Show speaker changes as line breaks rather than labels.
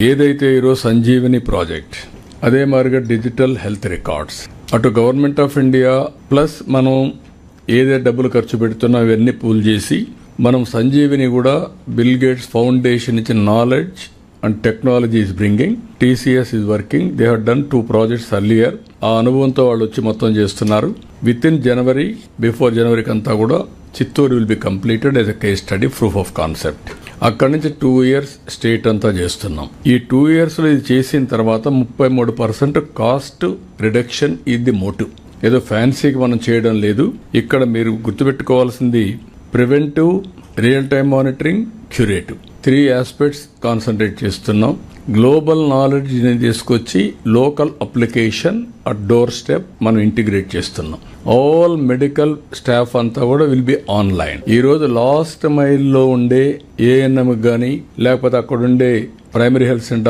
ఏదైతే ఈరోజు సంజీవిని ప్రాజెక్ట్ అదే మారిగా డిజిటల్ హెల్త్ రికార్డ్స్. అటు గవర్నమెంట్ ఆఫ్ ఇండియా ప్లస్ మనం ఏదే డబ్బులు ఖర్చు పెడుతున్నా అవన్నీ పూల్ చేసి మనం సంజీవిని కూడా బిల్ గేట్స్ ఫౌండేషన్ ఇచ్చిన knowledge and technology is bringing TCS is working they have done two projects earlier ఆ అనుభవంతో వాళ్ళు వచ్చి మొత్తం చేస్తున్నారు. విత్ ఇన్ జనవరి బిఫోర్ జనవరికి అంతా కూడా Chittoor will be completed as a case study proof of concept అక్కడి నుంచి టూ ఇయర్స్ స్టేట్ అంతా చేస్తున్నాం. ఈ టూ ఇయర్స్లో ఇది చేసిన తర్వాత ముప్పై మూడు పర్సెంట్ కాస్ట్ రిడక్షన్ ఇది మోటివ్ ఏదో ఫ్యాన్సీకి మనం చేయడం లేదు. ఇక్కడ మీరు గుర్తుపెట్టుకోవాల్సింది preventive real time monitoring curative three aspects concentrate చేస్తున్నాం. గ్లోబల్ నాలెడ్జ్ నేను తీసుకొచ్చి local application at door step మనం ఇంటిగ్రేట్ చేస్తున్నాం. ఆల్ మెడికల్ స్టాఫ్ అంతా కూడా విల్ బి ఆన్లైన్. ఈరోజు లాస్ట్ మైల్లో ఉండే ఏఎన్ఎం కానీ లేకపోతే అక్కడ ఉండే ప్రైమరీ హెల్త్ సెంటర్